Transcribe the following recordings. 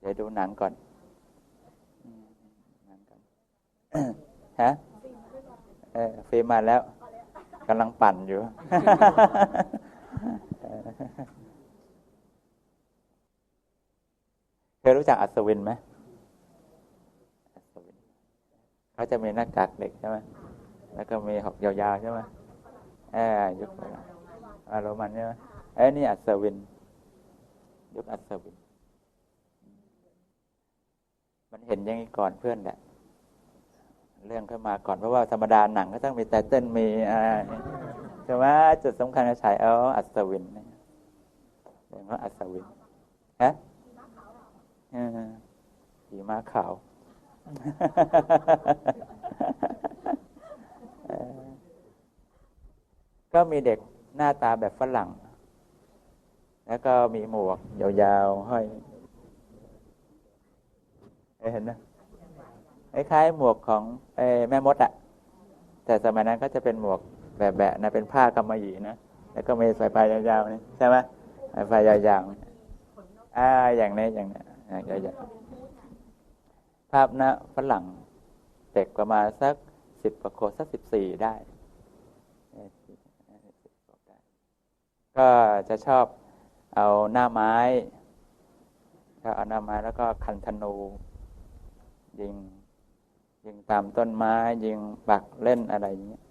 เดี๋ยวดูหนังก่อนหนังก่อนฮะเออฟิล์มมาแล้วกำลังปั่นอยู่เคยรู้จักอัศวินไหมอัศวินเขาจะมีหน้ากากเด็กใช่ไหมแล้วก็มีหอกยาวๆใช่ไหมเออยกไปอารมันใช่ไหมเอ้นี่อัศวิน ยุคอัศวิน มันเห็นยังไงก่อนเพื่อนแหละเรื่องขึ้นมาก่อนเพราะว่าธรรมดาหนังก็ต้องมีแต่เต้นมีอะไรใช่ไหมจุดสำคัญจะฉายเอาอัศวินเรียกว่าอัศวินฮะขี่ม้าขาวก็มีเด็กหน้าตาแบบฝรั่ง แล้วก็มีหมวกยาวๆห้อยเห็นนะ คล้ายๆหมวกของแม่มดอะแต่สมัยนั้นก็จะเป็นหมวกแบบแบบนะเป็นผ้ากำมะหยี่นะแล้วก็มีสายไฟยาวๆนี่ใช่ไหมสายไฟยาวๆอ่าอย่างนี้อย่างนี้ยาวๆภาพนะฝรั่งเด็กประมาณสักสิบกว่าคนสักสิบสี่ได้ ก็จะชอบเอาหน้าไม้ก็เอาหน้าไม้แล้วก็คันธนูยิง ยิงตามต้นไม้ยิงปักเล่นอะไรอย่างเงี้ย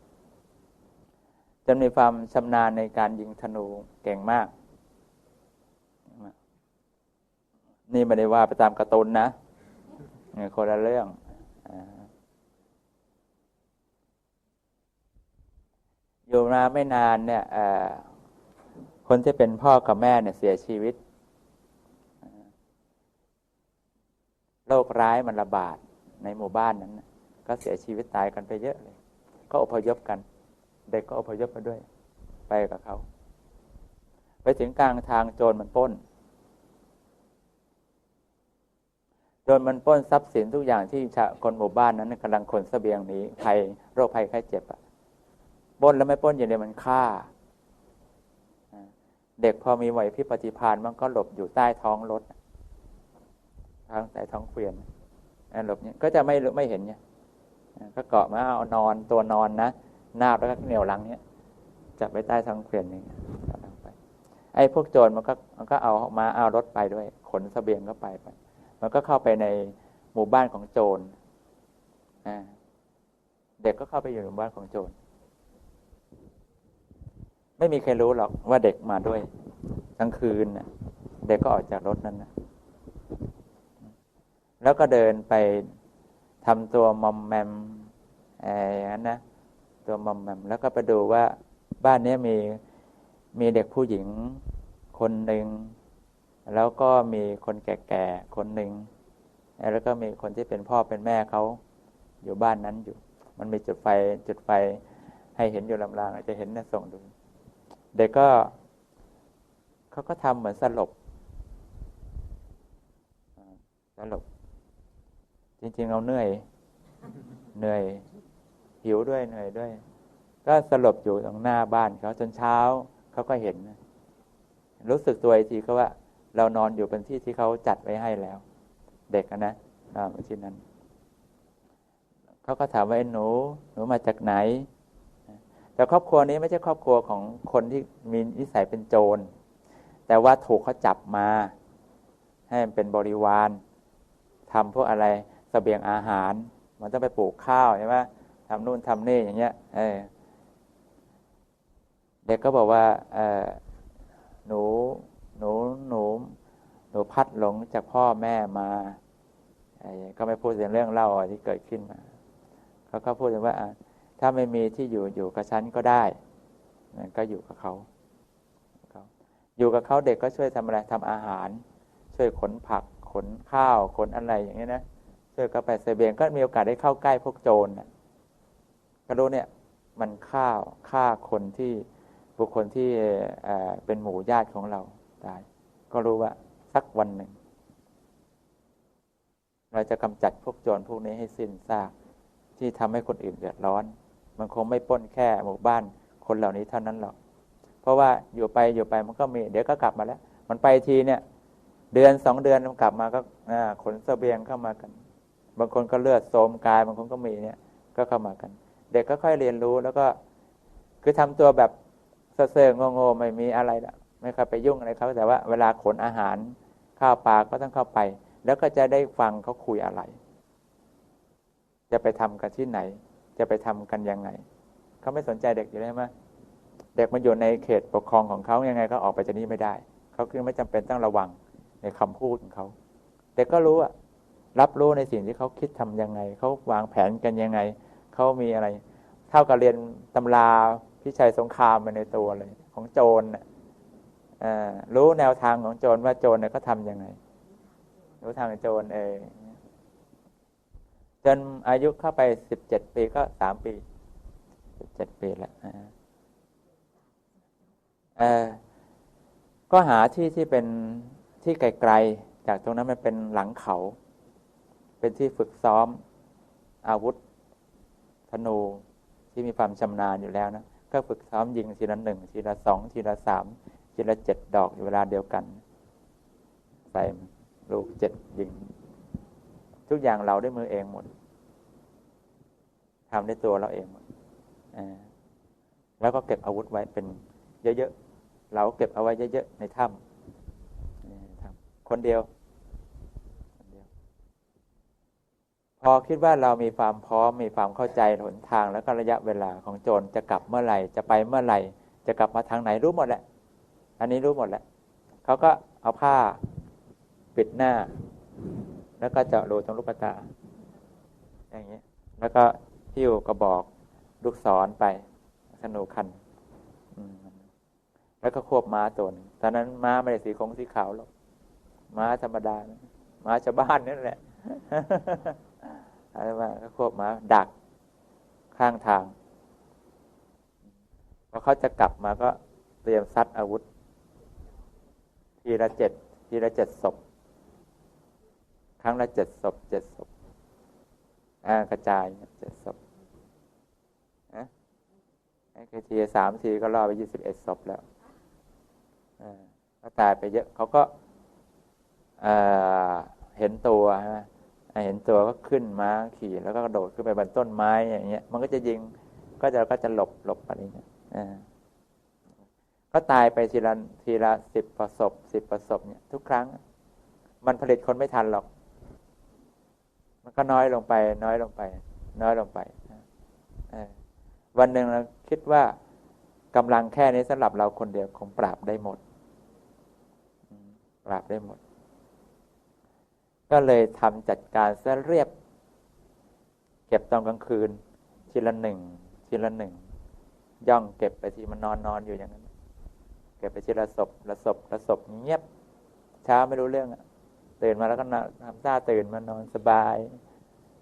จนมีความชำนาญในการยิงธนูเก่งมาก นี่ไม่ได้ว่าไปตามกระตุนนะคนละเรื่องอยู่มาไม่นานเนี่ยคนที่เป็นพ่อกับแม่เนี่ยเสียชีวิตโรคร้ายมันระบาดในหมู่บ้านนั้น ก็เสียชีวิตตายกันไปเยอะเลย ก็อพยพกัน เด็กก็อพยพมาด้วย ไปกับเขา ไปถึงกลางทางโจรมันป้น โจรมันป้นทรัพย์สินทุกอย่างที่คนหมู่บ้านนั้นกำลังขนสเสบียงหนีภัยโรคภัยไข้เจ็บอะป้นแล้วไม่ป้นอย่างเดียวมันฆ่า เด็กพอมีไหวพิปฏิพานมันก็หลบอยู่ใต้ท้องรถทางใต้ท้องเกวียนหลบเนี่ยก็จะไม่ไม่เห็นเนี่ย ก็เกาะมาเอานอนตัวนอนนะน้าแล้วก็เหนียวหลังเนี่ยจับไปใต้ท้องเกวียนนี่ไปไอ้พวกโจรมันก็มันก็เอามาเอารถไปด้วย ขนสเสบียงก็ไปไป มันก็เข้าไปในหมู่บ้านของโจรเด็กก็เข้าไปอยู่ในหมู่บ้านของโจรไม่มีใครรู้หรอกว่าเด็กมาด้วยกลางคืนเด็กก็ออกจากรถนั้นนะแล้วก็เดินไป ทำตัวมอมแมมอย่างนั้นนะตัวมอมแมมแล้วก็ไปดูว่าบ้านนี้มีมีเด็กผู้หญิงคนหนึ่งแล้วก็มีคนแก่ๆคนหนึ่งแล้วก็มีคนที่เป็นพ่อเป็นแม่เขาอยู่บ้านนั้นอยู่ มันมีจุดไฟจุดไฟให้เห็นอยู่ลำลางจะเห็นนะส่งดู เด็กก็เขาก็ทำเหมือนสลบสลบ จริง ๆเอาเหนื่อยเหนื่อยหิวด้วยเหนื่อยด้วย ก็สลบอยู่ตรงหน้าบ้านเขาจนเช้าเขาก็เห็น รู้สึกตัวอีกทีก็ว่า เรานอนอยู่เป็นที่ที่เขาจัดไว้ให้แล้ว เด็กนะอ่าที่นั้นเขาก็ถามว่าไอ้หนู หนูมาจากไหน แต่ครอบครัวนี้ไม่ใช่ครอบครัวของคนที่มีนิสัยเป็นโจร แต่ว่าถูกเขาจับมา ให้เป็นบริวารทำพวกอะไร สเสบียงอาหาร มันต้องไปปลูกข้าวใช่ไหมทำนู่นทำนี่อย่างเงี้ยเออเด็กก็บอกว่าเออหนูหนูหนูหนูพัดหลงจากพ่อแม่มาก็ไม่พูดถึงเรื่องเล่าที่เกิดขึ้นมาเขาก็พูดถึงว่าถ้าไม่มีที่อยู่อยู่กับฉันก็ได้นั่นก็อยู่กับเขาอยู่กับเขาเด็กก็ช่วยทำอะไรทำอาหาร ช่วยขนผักขนข้าวขนอะไรอย่างนี้นะ ช่วยกระแปดเสเบียงก็มีโอกาสได้เข้าใกล้พวกโจรนะก็รู้เนี่ยมันฆ่าฆ่าคนที่บุคคลที่เป็นหมู่ญาติของเราตายก็รู้ว่าสักวันหนึ่ง เราจะกำจัดพวกโจรพวกนี้ให้สิ้นซากที่ทำให้คนอื่นเดือดร้อน มันคงไม่ป้นแค่หมู่บ้านคนเหล่านี้เท่านั้นหรอก เพราะว่าอยู่ไปอยู่ไปมันก็มีเดี๋ยวก็กลับมาแล้ว มันไปทีเนี่ย เดือนสองเดือนกลับมาก็ขนเสบียงเข้ามากัน บางคนก็เลือดโสมกาย บางคนก็มีเนี่ย ก็เข้ามากัน เด็กก็ค่อยเรียนรู้แล้วก็ คือทำตัวแบบเซ่อๆงงๆไม่มีอะไรละไม่เคยไปยุ่งอะไรเขาแต่ว่าเวลาขนอาหารข้าวปลาก็ต้องเข้าไป แล้วก็จะได้ฟังเขาคุยอะไร จะไปทำกันที่ไหน จะไปทำกันยังไงเขาไม่สนใจเด็กอยู่แล้วไหมเด็กมันอยู่ในเขตปกครองของเขายังไงก็ออกไปจากนี้ไม่ได้เขาคือไม่จำเป็นต้องระวังในคำพูดของเขาเด็กก็รู้อะ รับรู้ในสิ่งที่เขาคิดทํำยังไง เขาวางแผนกันยังไง เขามีอะไร เท่ากับเรียนตำราพิชัยสงครามมาในตัวเลย ของโจรรู้แนวทางของโจรว่าโจรเนี่ยเขาทำยังไง รู้ทางโจรเองจนอายุเข้าไปสิบเจ็ดปีก็สามปีสิบเจ็ดปีแล้วก็หาที่ที่เป็นที่ไกลๆจากตรงนั้นมันเป็นหลังเขา เป็นที่ฝึกซ้อมอาวุธธนูที่มีความชำนาญอยู่แล้วนะก็ฝึกซ้อมยิงทีละหนึ่งทีละสองทีละสามทีละเจ็ดดอกอยู่เวลาเดียวกันใส่ลูกเจ็ดยิง ทุกอย่างเราได้มือเองหมดทำได้ตัวเราเองหมดแล้วก็เก็บอาวุธไว้เป็นเยอะๆเราเก็บเอาไว้เยอะๆในถ้ำคนเดียว พ อคิดว่าเรามีความพร้อมมีความเข้าใจหนทางแล้วก็ระยะเวลาของโจรจะกลับเมื่อไหร่จะไปเมื่อไหร่ จะกลับมาทางไหนรู้หมดแหละ อันนี้รู้หมดแหละเขาก็เอาผ้าปิดหน้า แล้วก็เจาะรูตรงลูกตา อย่างนี้แล้วก็หิ้วกระบอกลูกศรไปสนุคันแล้วก็ควบม้าตัวนึงตอนนั้นม้าไม่ได้สีคงสีขาวหรอกม้าธรรมดานะม้าชาวบ้านนั่นแหละ อะไรมาก็ควบม้าดักข้างทางพอเขาจะกลับมาก็เตรียมซัดอาวุธ ทีละเจ็ดทีละเจ็ดศพครั้งละเจ็ดศพเจ็ดศพกระจายเจ็ดศพนะแค่ทีสามทีก็รอไปยี่สิบเอ็ดศพแล้วก็ตายไปเยอะเขาก็เห็นตัวฮะ เห็นตัวก็ขึ้นม้าขี่แล้วก็กระโดดขึ้นไปบนต้นไม้อย่างเงี้ย มันก็จะยิงก็จะก็จะหลบหลบไปนี่ก็ตายไปทีละทีละสิบประสบสิบประสบเนี่ย ทุกครั้ง มันผลิตคนไม่ทันหรอก มันก็น้อยลงไป น้อยลงไป น้อยลงไปวันหนึ่งเราคิดว่ากำลังแค่นี้สำหรับเราคนเดียวคงปราบได้หมด ปราบได้หมด ก็เลยทำจัดการเสเรียบ เก็บตอนกลางคืน ทีละหนึ่งทีละหนึ่งย่องเก็บไปทีมันนอนนอนอยู่อย่างนั้น เก็บไปทีละศพละศพละศพเงียบ เช้าไม่รู้เรื่องตื่นมาแล้วก็ทำท่าตื่นมานอนสบาย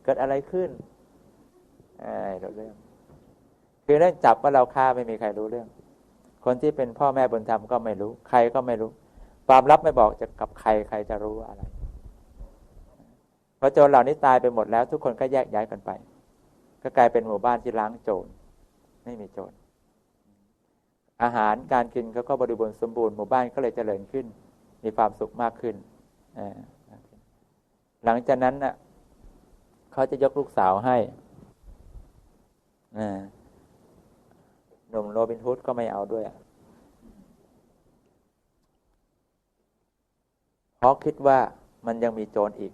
เกิดอะไรขึ้นไอ้รู้เรื่องคือเรื่องจับว่าเราฆ่าไม่มีใครรู้เรื่อง คนที่เป็นพ่อแม่บุญธรรมก็ไม่รู้ ใครก็ไม่รู้ ความลับไม่บอกจะกับใครใครจะรู้อะไร พอโจรเหล่านี้ตายไปหมดแล้ว ทุกคนก็แยกย้ายกันไป ก็กลายเป็นหมู่บ้านที่ล้างโจรไม่มีโจรอาหารการกินเขาก็บริบูรณ์สมบูรณ์หมู่บ้านก็เลยเจริญขึ้น มีความสุขมากขึ้น หลังจากนั้นน่ะเขาจะยกลูกสาวให้หนุ่มโรบินฮูดก็ไม่เอาด้วยเพราะคิดว่ามันยังมีโจรอีก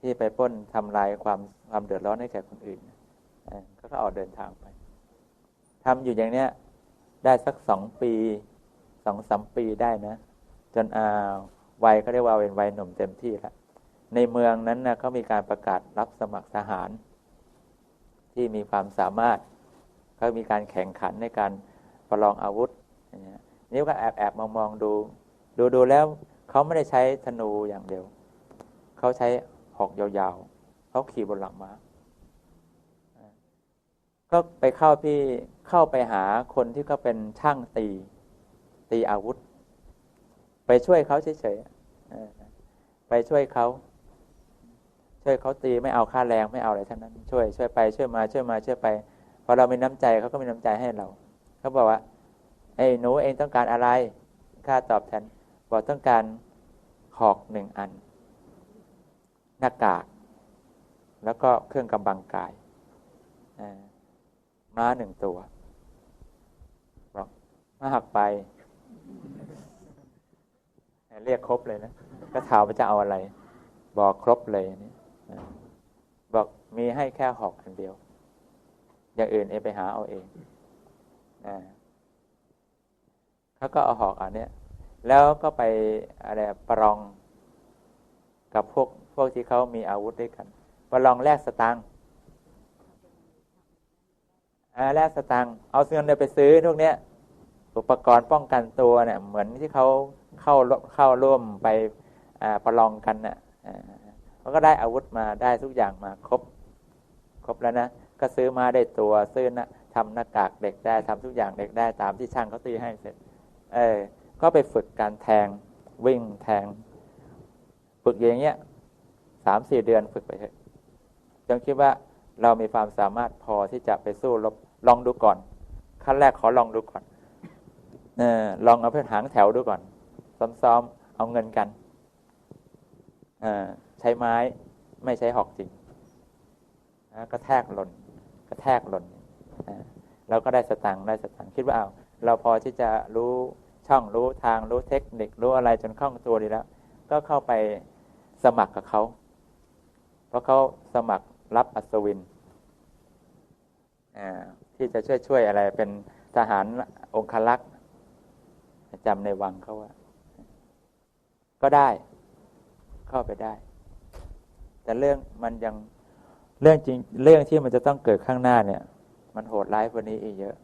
ที่ไปป้นทำลายความความเดือดร้อนให้แก่คนอื่นก็ก็ออกเดินทางไปทำอยู่อย่างเนี้ยได้สักสองปีสองสามปีได้นะ จนอาวัยเขาเรียกว่าเป็นวัยหนุ่มเต็มที่แล้วในเมืองนั้นนะเขามีการประกาศรับสมัครทหาร ที่มีความสามารถเขามีการแข่งขันในการประลองอาวุธนี่ก็แอบแอบมองมองดู ดูดูแล้วเขาไม่ได้ใช้ธนูอย่างเดียวเขาใช้ อกยาวๆเขาขี่บนหลังม้าก็ไปเข้าพี่เข้าไปหาคนที่เขาเป็นช่างตี ตีอาวุธ ไปช่วยเขาเฉยๆไปช่วยเขาช่วยเขาตีไม่เอาค่าแรงไม่เอาอะไรทั้งนั้น ช่วยช่วยไปช่วยมาช่วยมาช่วยไปพอเรามีน้ำใจเขาก็มีน้ำใจให้เราเขาบอกว่าไอ้หนูเองต้องการอะไรค่าตอบแทนบอกต้องการหอกหนึ่งอัน หน้ากาก แล้วก็เครื่องกำบังกายม้าหนึ่งตัวบอกมาหักไป เรียกครบเลยนะก็ถามว่าจะเอาอะไร บอกครบเลยนี่บอกมีให้แค่หอกอันเดียว อย่างอื่นเอไปหาเอาเองเขาก็เอาหอกอันเนี้ยแล้วก็ไปอะไรประลองกับพวก วกที่เขามีอาวุธด้วยกันประลองแลกสตังค์แลกสตังค์เอาเงินไปซื้อพวกเนี้ยอุปกรณ์ป้องกันตัวเนี่ยเหมือนที่เขาเข้าเข้าร่วมไปประลองกันเนะ่ยเขาก็ได้อาวุธมาได้ทุกอย่างมาครบ ครบแล้วนะก็ซื้อมาได้ตัวซื้อนะทำหน้ากากเด็กได้ทำทุกอย่างเด็กได้ตามที่ช่างเขาตีให้เสร็จ เออก็ไปฝึกการแทงวิ่งแทง ฝึกอย่างเงี้ย สามสี่เดือนฝึกไปเถอะจงคิดว่าเรามีความสามารถพอที่จะไปสู้รบลองดูก่อน ขั้นแรกขอลองดูก่อนเออลองเอาเพื่อหางแถวดูก่อน ซ้อมๆ เอาเงินกันเออใช้ไม้ไม่ใช้หอกจริงกระแทกหล่นกระแทกหล่นเราก็ได้สตังค์ได้สตังค์คิดว่าเอาเราพอที่จะรู้ช่องรู้ทางรู้เทคนิครู้อะไรจนคล่องตัวดีแล้ว ก็เข้าไปสมัครกับเขา เพราะเขาสมัครรับอัศวินที่จะช่วยช่วยอะไรเป็นทหารองคลักษ์จำในวังเขาว่า ก็ได้เข้าไปได้ แต่เรื่องมันยังเรื่องจริงเรื่องที่มันจะต้องเกิดข้างหน้าเนี่ย มันโหดร้ายกว่านี้อีกเยอะ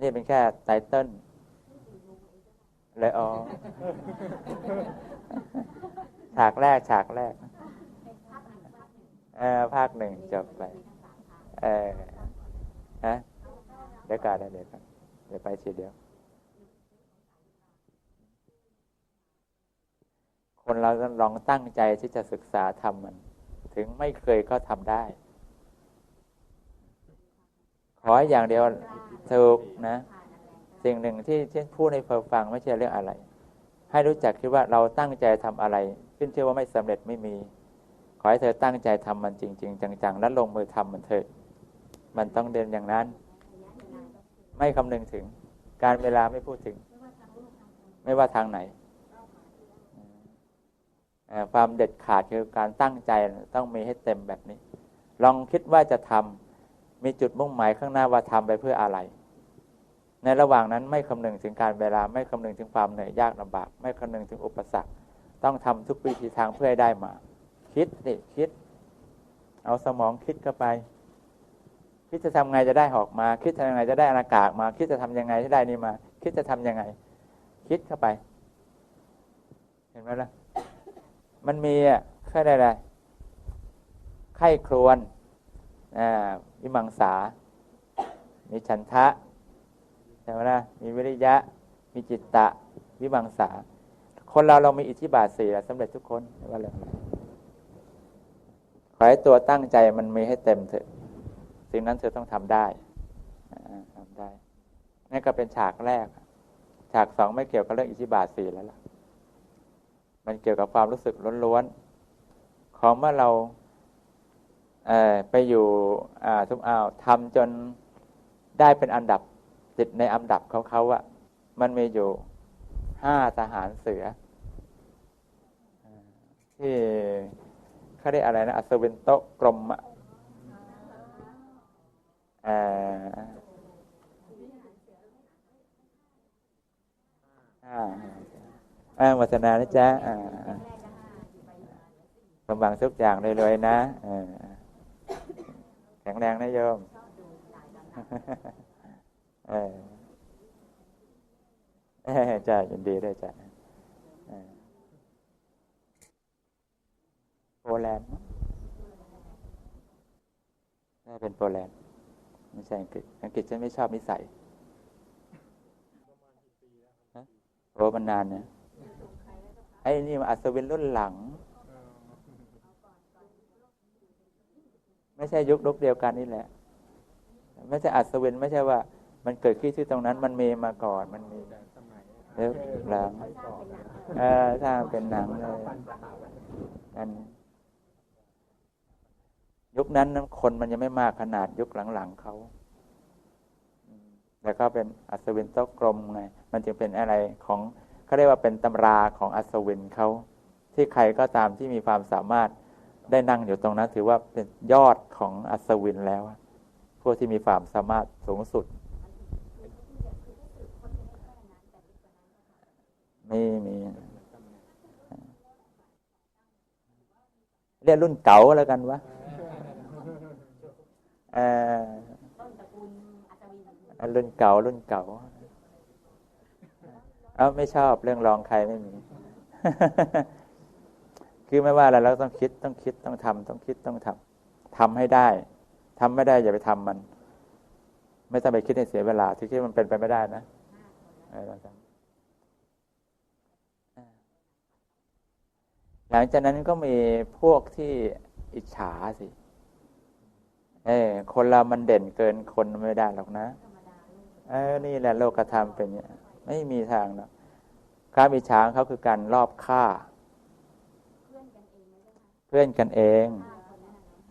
นี่เป็นแค่ไตเติ้ลเลยอ๋อฉากแรกฉากแรก อภาคหนึ่งจบไปเออฮะเดี๋ยวกันเดี๋ยวกันเดี๋ยวไปทีเดียว คนเราต้องลองตั้งใจที่จะศึกษาทำมัน ถึงไม่เคยก็ทำได้ ขออย่างเดียวถูกนะ สิ่งหนึ่งที่ที่พูดให้เฟังไม่ใช่เรื่องอะไร ให้รู้จักคิดว่าเราตั้งใจทำอะไร ขึ้นเชื่อว่าไม่สำเร็จไม่มี อให้เธอตั้งใจทำมันจริง ๆ จังๆ แล้วลงมือทำมันเถิดมันต้องเดินอย่างนั้น ไม่คำนึงถึง การเวลาไม่พูดถึง ไม่ว่าทางไหนความเด็ดขาดคือการตั้งใจต้องมีให้เต็มแบบนี้ ลองคิดว่าจะทำมีจุดมุ่งหมายข้างหน้าว่าทำไปเพื่ออะไร ในระหว่างนั้นไม่คำนึงถึงการเวลาไม่คำนึงถึงความเหนื่อยยากลำบาก ไม่คำนึงถึงอุปสรรค ต้องทำทุกวิธีทางเพื่อให้ได้มา คิดสิคิด เอาสมองคิดเข้าไป คิดจะทำไงจะได้หอกมา คิดจะยังไงจะได้อากาศมา คิดจะทำยังไงที่ได้นี่มา คิดจะทํำยังไง คิดเข้าไป เห็นไหมล่ะ มันมีอะแค่ได้ไรไข้ครวนอ่าวิมังสา มีฉันทะใช่ไหมนะมีวิริยะ มีจิตตะ วิบังสา คนเราเรามีอิทธิบาทสี่สำเร็จทุกคนว่าเลย ขอให้ตัวตั้งใจมันมีให้เต็มเถอะ สิ่งนั้นเธอต้องทำได้ทำได้นี่ก็เป็นฉากแรก ฉากสองไม่เกี่ยวกับเรื่องอิทิบาทสี่แล้วล่ะ มันเกี่ยวกับความรู้สึกล้วนๆ ของเมื่อเราเไปอยู่ทุกอ้าวทำจนได้เป็นอันดับติดในอันดับเขาเขาอะมันมีอยู่ห้าทหารเสือที่ เขาได้อะไรนะอัศวินโตกรมอะอ่าวัฒนานะจ๊ะสมบังทุกอย่างเลยๆนะแข็งแรงนะโยมเออจ้ายินดีด้วยจ้า โปแลนด์น่าเป็นโปแลนด์ไม่ใช่อังกฤษอังกฤษฉันไม่ชอบนิสัยโอ้มันนานเนี่ยไอ้นี่มาอัศวินรุ่นหลัง ไม่ใช่ยุคลุกเดียวกันนี่แหละ ไม่ใช่อัศวินไม่ใช่ว่า มันเกิดขึ้นที่ตรงนั้น มันมีมาก่อนมันมีเล็บหลังเออสร้างเป็นหนังเลยอัน ยุคนั้นคนมันยังไม่มากขนาดยุคหลังๆเขาแล้วก็เป็นอัศวินโตกลมไง มันจึงเป็นอะไรของเขาเรียกว่าเป็นตำราของอัศวินเขาที่ใครก็ตามที่มีความสามารถได้นั่งอยู่ตรงนั้น ถือว่าเป็นยอดของอัศวินแล้วพวกที่มีความสามารถสูงสุดมีมีเรียกรุ่นเก่าแล้วกันวะเออ รุ่นเก่ารุ่นเก่าเอาไม่ชอบเรื่องรองใครไม่มี คือไม่ว่าอะไรเราต้องคิดต้องคิดต้องทำต้องคิดต้องทำทำให้ได้ทำไม่ได้อย่าไปทำมัน ไม่ต้องไปคิดให้เสียเวลาที่คิดมันเป็นไปไม่ได้นะหลังจากนั้นก็มีพวกที่อิจฉาสิ เออคนเรามันเด่นเกินคนไม่ได้หรอกนะ เออนี่แหละโลกธรรมเป็นอย่างไม่มีทางนะความอิจฉาเขาคือการรอบฆ่า เพื่อนกันเอง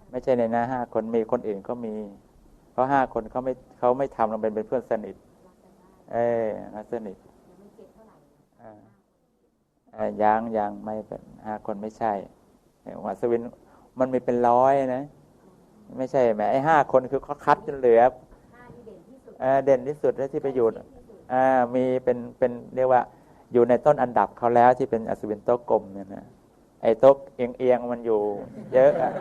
ไม่ใช่ในหน้าห้าคนมีคนอื่นก็มีเพราะห้าคนเขาไม่เขาไม่ทำเราเป็นเป็นเพื่อนสนิท เออสนิทยังยังไม่เป็นห้าคนไม่ใช่หัวสวินมันมีเป็นร้อยนะ ไม่ใช่แหมไอ้ห้าคนคือเขาคัดจนเหลือ เด่นที่สุดและที่ประโยชน์มีเป็นเป็นเรียกว่าอยู่ในต้นอันดับเขาแล้วที่เป็นอสุวินโตกลมเนี่ยนะไอ้โต๊ะเอียงเอียงมันอยู่ เยอะอะ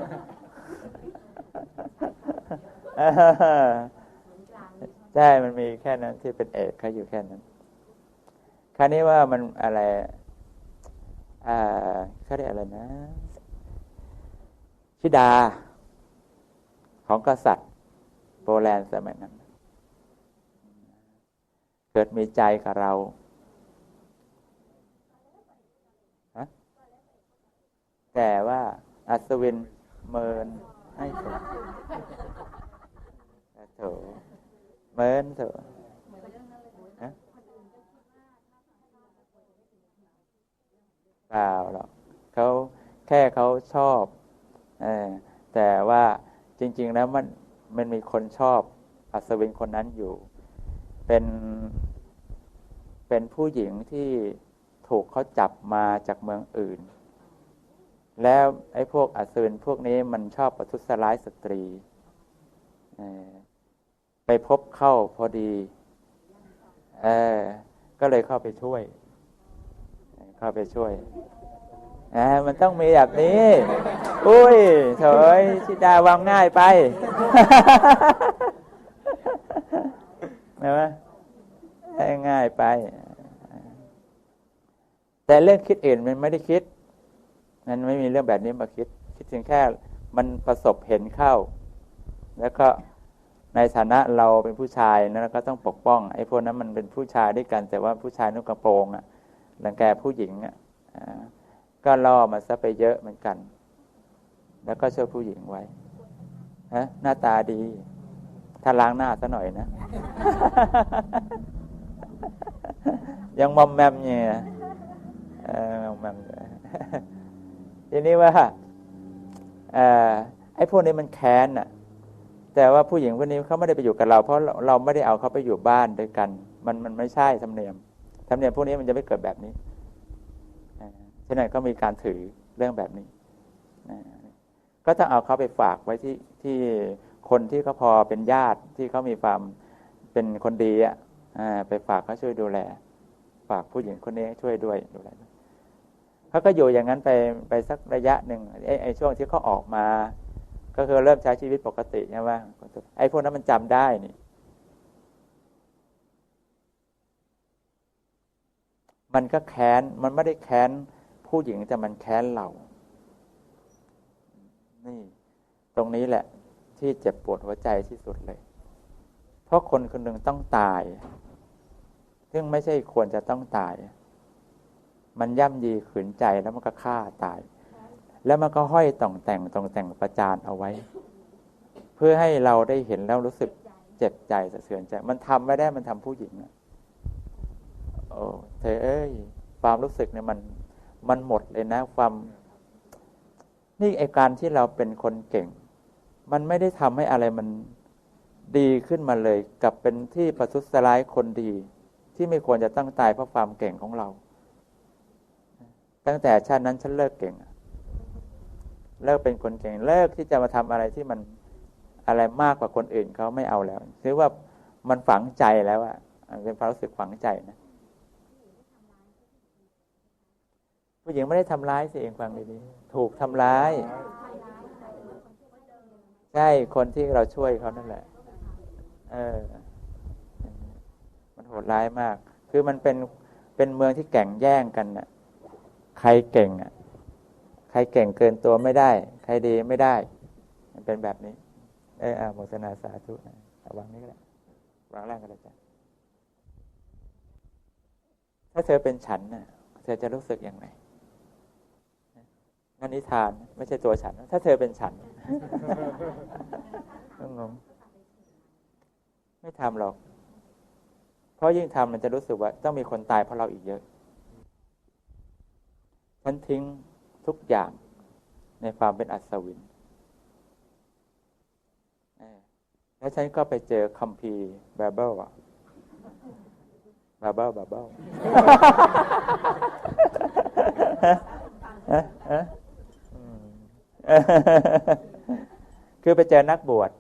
ใช่มันมีแค่นั้นที่เป็นเอกเขาอยู่แค่นั้นคราวนี้ว่ามันอะไรอ่าเขาเรียกอะไรนะชิดาของกษัตริย์โบแลนด์สมัยนั้น เกิดมีใจกับเราแต่ว่าอัศวินเมินให้เถอะโถเมินเถอะเปล่าหรอกเขาแค่เขาชอบอแต่ว่าจริง ๆ แล้วมันมันมีคนชอบอัศวินคนนั้นอยู่ เป็น เป็นผู้หญิงที่ถูกเขาจับมาจากเมืองอื่น แล้วไอ้พวกอัศวินพวกนี้มันชอบประทุษร้ายสตรี ไปพบเข้าพอดี เออ ก็เลยเข้าไปช่วย เข้าไปช่วยมันต้องมีแบบนี้ อุ้ยเถยชิดาวางง่ายไปเห็นไหมง่ายไป แต่เรื่องคิดเอื่นมันไม่ได้คิดนั้นไม่มีเรื่องแบบนี้มาคิด คิดเพียงแค่มันประสบเห็นเข้า แล้วก็ในฐานะเราเป็นผู้ชายนะก็ต้องปกป้องไอ้พวกนั้นมันเป็นผู้ชายด้วยกัน แต่ว่าผู้ชายนุ่งกระโปรงอะหลังแกผู้หญิงอะก็ล่อมาซะไปเยอะเหมือนกัน แล้วก็ช่วยผู้หญิงไว้ฮะหน้าตาดี ถ้าล้างหน้าซะหน่อยนะ ยังมอมแมมเนี่ย มอมแมมทีนี้ว่าไอ้พวกนี้มันแค้นอะ แต่ว่าผู้หญิงคนนี้เขาไม่ได้ไปอยู่กับเรา เพราะเราไม่ได้เอาเขาไปอยู่บ้านด้วยกัน มันมันไม่ใช่ธรรมเนียมธรรมเนียมพวกนี้มันจะไม่เกิดแบบนี้ฉะนั้นก็มีการถือเรื่องแบบนี้ ก็ต้องเอาเขาไปฝากไว้ที่ที่คนที่เขาพอเป็นญาติที่เขามีความเป็นคนดีอะไปฝากเขาช่วยดูแล ฝากผู้หญิงคนนี้ช่วยด้วยดูแล เขาก็อยู่อย่างนั้นไปไปสักระยะหนึ่งไอ้ไอ้ช่วงที่เขาออกมา ก็คือเริ่มใช้ชีวิตปกติใช่ไหมไอ้พวกนั้นมันจำได้นี่มันก็แค้น มันไม่ได้แค้นผู้หญิงแต่มันแค้นเรา นี่ ตรงนี้แหละ ที่เจ็บปวดหัวใจที่สุดเลย เพราะคนคนหนึ่งต้องตาย ซึ่งไม่ใช่ควรจะต้องตาย มันย่ำยีขืนใจแล้วมันก็ฆ่าตาย แล้วมันก็ห้อยต่องแต่งต่องแต่งประจานเอาไว้ เพื่อให้เราได้เห็นแล้วรู้สึกเจ็บใจสะเทือนใจ มันทำไม่ได้มันทำผู้หญิงโอ้อ้เธอเอ้ยความรู้สึกเนี่ยมันมันหมดเลยนะ ความนี่ไอการที่เราเป็นคนเก่ง มันไม่ได้ทำให้อะไรมันดีขึ้นมาเลย กับเป็นที่ประทุษร้ายคนดี ที่ไม่ควรจะตั้งตายเพราะความเก่งของเรา ตั้งแต่ชาตินั้นฉันเลิกเก่ง เลิกเป็นคนเก่ง เลิกที่จะมาทำอะไรที่มันอะไรมากกว่าคนอื่นเขาไม่เอาแล้วคือว่ามันฝังใจแล้วอะเป็นความรู้สึกฝังใจนะผู้หญิงไม่ได้ทำร้ายสิเองฟังดีๆถูกทำร้าย ใช่คนที่เราช่วยเขานั่นแหละ เออ มันโหดร้ายมาก คือมันเป็นเป็นเมืองที่แข่งแย่งกันน่ะ ใครเก่งอะ ใครเก่งเกินตัวไม่ได้ ใครดีไม่ได้ มันเป็นแบบนี้ เอออาโมทนาสาธุนะวางนี้ก็ได้วางล่างก็ได้จ้ะถ้าเธอเป็นฉันน่ะ เธอจะรู้สึกอย่างไรนั่นนิทาน ไม่ใช่ตัวฉัน ถ้าเธอเป็นฉันงงไม่ทำหรอก เพราะยิ่งทำมันจะรู้สึกว่า ต้องมีคนตายเพราะเราอีกเยอะ ฉันทิ้งทุกอย่างในความเป็นอัศวิน แล้วฉันก็ไปเจอคัมภีร์บบเบิลอะบบเบิลบบเบิลคือไปเจอนักบวช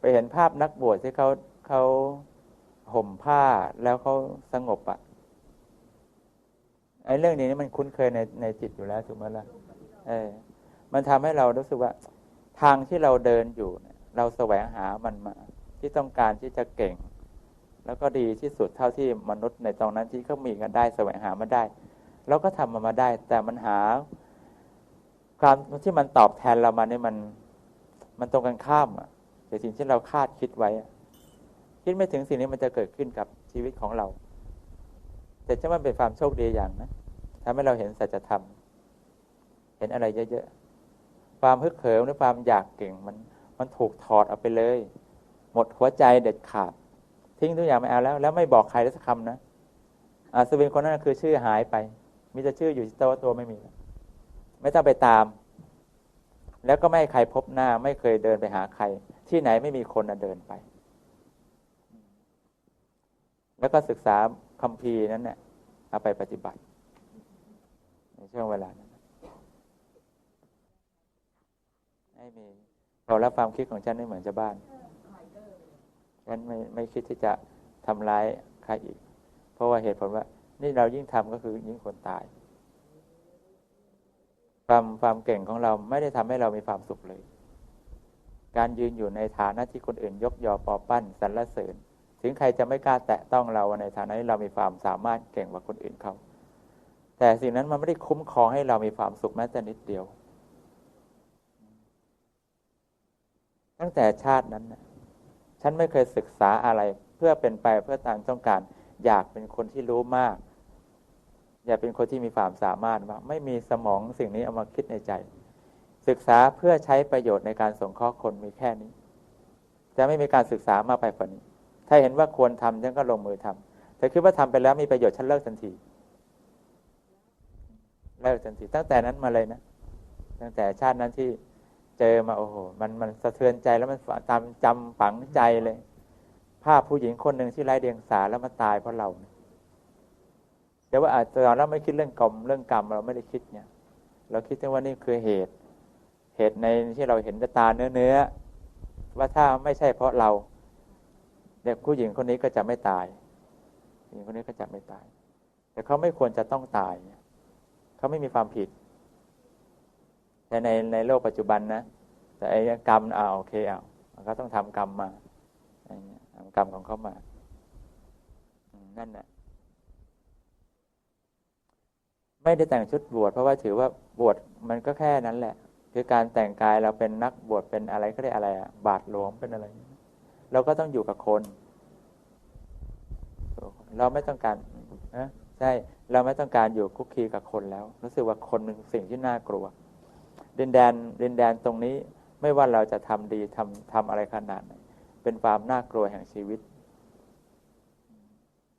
ไปเห็นภาพนักบวชที่เขาเขาห่มผ้าแล้วเขาสงบอะ่ะ ไอ้เรื่องนี้มันคุ้นเคยในในจิตอยู่แล้วถูกไหมล่ะเออมันทำให้เรารู้สึกว่า ทางที่เราเดินอยู่ เราแสวงหามันมา ที่ต้องการที่จะเก่ง แล้วก็ดีที่สุดเท่าที่มนุษย์ในตรงนั้นที่เขามีกันได้แสวงหามาได้เราก็ทำมันมาได้ แต่มันหา ความที่มันตอบแทนเรามาเนี่ยมัน มันตรงกันข้ามอะแต่สิ่งที่เราคาดคิดไว้คิดไม่ถึงสิ่งนี้มันจะเกิดขึ้นกับชีวิตของเรา แต่จะมันเป็นความโชคดีอย่างนะ ทำให้เราเห็นสัจธรรม เห็นอะไรเยอะๆ ความฮึกเหิมหรือความอยากเก่งมันมันถูกถอดออกไปเลย หมดหัวใจเด็ดขาด ทิ้งทุกอย่างไม่เอาแล้ว แล้วไม่บอกใครสักคำนะอาสวินคนนั้นคือชื่อหายไป มีแต่ชื่ออยู่ที่ตัวตัวไม่มี ไม่ต้องไปตาม แล้วก็ไม่ให้ใครพบหน้า ไม่เคยเดินไปหาใคร ที่ไหนไม่มีคนเดินไป แล้วก็ศึกษาคำพีนั้นเนี่ยเอาไปปฏิบัติ ช่วงเวลานั้นไม่มีพอรับความคิดของฉันไม่เหมือนชาวบ้านฉันไม่ไม่คิดที่จะทำร้ายใครอีก เพราะว่าเหตุผลว่า นี่เรายิ่งทำก็คือยิ่งคนตาย ความความเก่งของเราไม่ได้ทำให้เรามีความสุขเลย การยืนอยู่ในฐานะที่คนอื่น ยกยอปอปั้นสรรเสริญ ถึงใครจะไม่กล้าแตะต้องเราในฐานะที่เรามีความสามารถเก่งกว่าคนอื่นเขา แต่สิ่งนั้นมันไม่ได้คุ้มครองให้เรามีความสุขแม้แต่นิดเดียว ตั้งแต่ชาตินั้นฉันไม่เคยศึกษาอะไรเพื่อเป็นไปเพื่อตามต้องการ อยากเป็นคนที่รู้มาก อยากเป็นคนที่มีความสามารถมากไม่มีสมองสิ่งนี้เอามาคิดในใจ ศึกษาเพื่อใช้ประโยชน์ในการสงเคราะห์คนมีแค่นี้ จะไม่มีการศึกษามากไปกว่านี้ ถ้าเห็นว่าควรทำฉันก็ลงมือทำแต่คิดว่าทำไปแล้วมีประโยชน์ฉันเลิกทันที เลิกทันทีตั้งแต่นั้นมาเลยนะตั้งแต่ชาตินั้นที่เจอมาโอ้โหมันมันสะเทือนใจแล้วมันตามจำฝังใจเลย ภาพผู้หญิงคนหนึ่งที่ไร้เดียงสาแล้วมาตายเพราะเราเดี๋ยวว่าอาจจะเราไม่คิดเรื่องกรรมเรื่องกรรมเราไม่ได้คิดเนี่ย เราคิดแต่ว่านี่คือเหตุ เหตุในที่เราเห็นตาเนื้อเนื้อว่าถ้าไม่ใช่เพราะเราเด็กผู้หญิงคนนี้ก็จะไม่ตายผู้หญิงคนนี้ก็จะไม่ตาย แต่เขาไม่ควรจะต้องตายเขาไม่มีความผิด แต่ในในโลกปัจจุบันนะ แต่ไอ้กรรมอ่าโอเคอ่าเขาต้องทำกรรมมาทำกรรมของเขามา นั่นแหละไม่ได้แต่งชุดบวชเพราะว่าถือว่าบวชมันก็แค่นั้นแหละ คือการแต่งกายเราเป็นนักบวชเป็นอะไรก็ได้อะไรอะบาทหลวงเป็นอะไร เราก็ต้องอยู่กับคน เราไม่ต้องการนะใช่ เราไม่ต้องการอยู่คุกคีกับคนแล้ว รู้สึกว่าคนเป็นสิ่งที่น่ากลัว ดินแดนดินแดนตรงนี้ไม่ว่าเราจะทำดีทำทำอะไรขนาดไหนเป็นความน่ากลัวแห่งชีวิต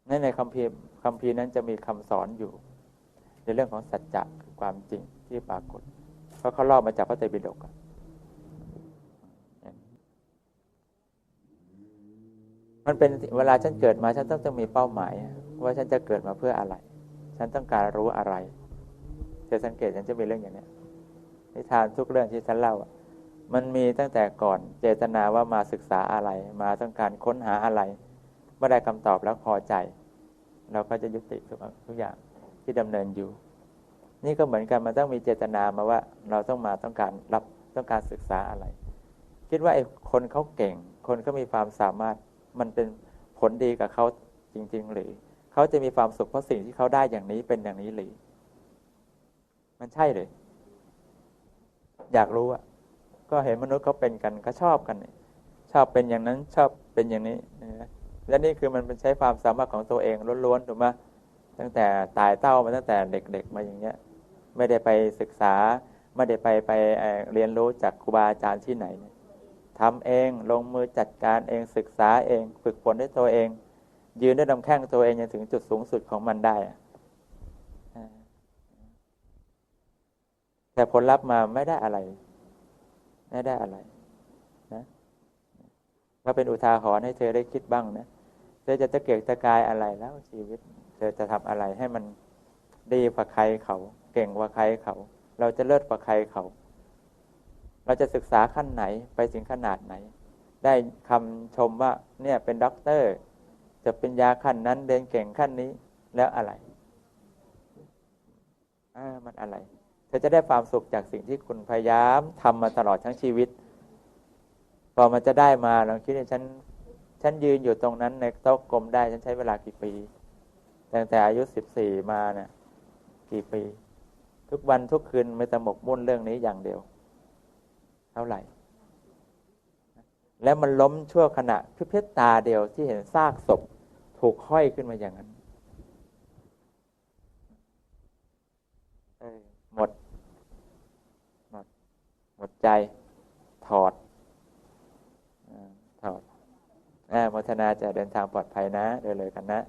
นั่นในคำพีคำพีนั้นจะมีคำสอนอยู่ ในเรื่องของสัจจะคือความจริงที่ปรากฏเพราะเขาเลอกมาจากพระไตรปิฎกมันเป็นเวลาฉันเกิดมาฉันต้องต้องมีเป้าหมาย ว่าฉันจะเกิดมาเพื่ออะไร ฉันต้องการรู้อะไร จะสังเกตฉันจะมีเรื่องอย่างนี้นิทานทุกเรื่องที่ฉันเล่ามันมีตั้งแต่ก่อนเจตนาว่ามาศึกษาอะไร มาต้องการค้นหาอะไร เมื่อได้คำตอบแล้วพอใจ เราก็จะยุติทุกทุกอย่างที่ดำเนินอยู่ นี่ก็เหมือนกันมันต้องมีเจตนามาว่า เราต้องมาต้องการรับต้องการศึกษาอะไร คิดว่าไอ้คนเขาเก่ง คนเขามีความสามารถมันเป็นผลดีกับเขาจริง ๆ หรือ เขาจะมีความสุขเพราะสิ่งที่เขาได้อย่างนี้เป็นอย่างนี้หรือ มันใช่เลยอยากรู้อะก็เห็นมนุษย์เขาเป็นกันก็ชอบกัน ชอบเป็นอย่างนั้นชอบเป็นอย่างนี้และนี่คือมันเป็นใช้ความสามารถของตัวเองล้วนๆถูกไหมตั้งแต่ตายเต้ามาตั้งแต่เด็กๆมาอย่างเงี้ย ไม่ได้ไปศึกษา ไม่ได้ไปไปเรียนรู้จากครูบาอาจารย์ที่ไหนทำเองลงมือจัดการเองศึกษาเอง ฝึกฝนด้วยตัวเอง ยืนด้วยลำแข้งตัวเองจนถึงจุดสูงสุดของมันได้ แต่ผลลัพธ์มาไม่ได้อะไร ไม่ได้อะไรนะก็เป็นอุทาหรณ์ให้เธอได้คิดบ้างนะ เธอจะตะเกียกตะกายอะไรแล้วชีวิต เธอจะทำอะไรให้มันดีกว่าใครเขา เก่งกว่าใครเขา เราจะเลิศกว่าใครเขา เราจะศึกษาขั้นไหนไปถึงขนาดไหน ได้คำชมว่าเนี่ยเป็นด็อกเตอร์ จะเป็นยาขั้นนั้นเดินเก่งขั้นนี้แล้วอะไรมันอะไร เธอจะได้ความสุขจากสิ่งที่คุณพยายามทำมาตลอดทั้งชีวิต พอมันจะได้มาลองคิดว่าฉัน ฉันยืนอยู่ตรงนั้นในโต๊ะกลมได้ฉันใช้เวลากี่ปี ตั้งแต่อายุสิบสี่มาเนะี่ยกี่ปี ทุกวันทุกคืนไม่ตหมกมุ่นเรื่องนี้อย่างเดียว เท่าไหร่ แล้วมันล้มชั่วขณะพิเพตาเดียวที่เห็นซากศพถูกห้อยขึ้นมาอย่างนั้นหมด หมด หมดใจ ถอดถอดอมทนาจะเดินทางปลอดภัยนะ เดินเลยกันนะ